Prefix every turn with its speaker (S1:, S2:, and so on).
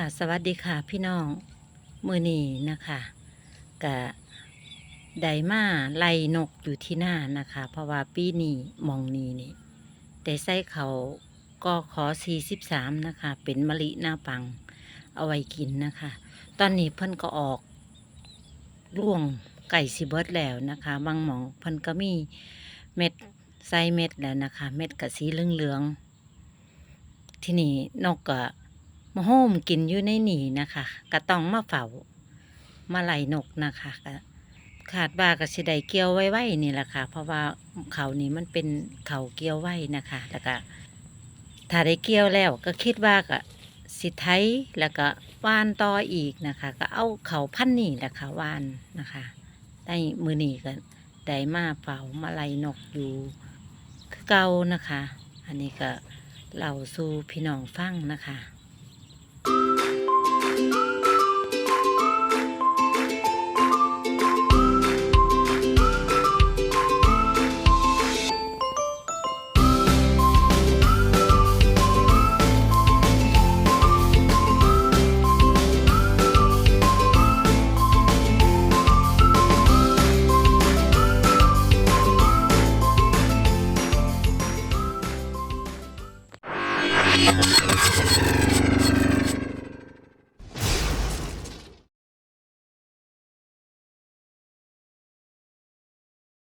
S1: ค่ะสวัสดีค่ะพี่น้องมือนีนะคะกะไดมาไล่นกอยู่ที่หน้านะคะ เพราะว่าปีนี้มองนี้นี่แต่ไส้เขาก็ขอ 43 นะคะ เป็นมะลิหน้าปัง เอาไว้กินนะคะ ตอนนี้เพิ่นก็ออกร่วงไก่สิเบิร์ดแล้วนะคะ บางหมองเพิ่นก็มีเม็ดไส้เม็ดแล้วนะคะ เม็ดกะสีเหลืองๆที่นี่นกก็ มาโฮมกินอยู่ในหนีนะคะก็ต้องมาเฝ้ามาไหลนกนะคะขาดว่าก็สิไดเกี่ยวไว้ไว้นี่แหละค่ะ เพราะว่าเขานี่มันเป็นเขาเกี่ยวไว้นะคะแล้วก็ถ้าได้เกี่ยวแล้วก็คิดว่าก็สิไทยแล้วก็ว่านต่ออีกนะคะ ก็เอาเขาพันนี่แหละค่ะว่านนะคะได้มือนี่ก็ได้มาเฝ้ามาไลนกอยู่คือเก่านะคะ อันนี้ก็เล่าสู่พี่น้องฟังนะคะ フフフフ。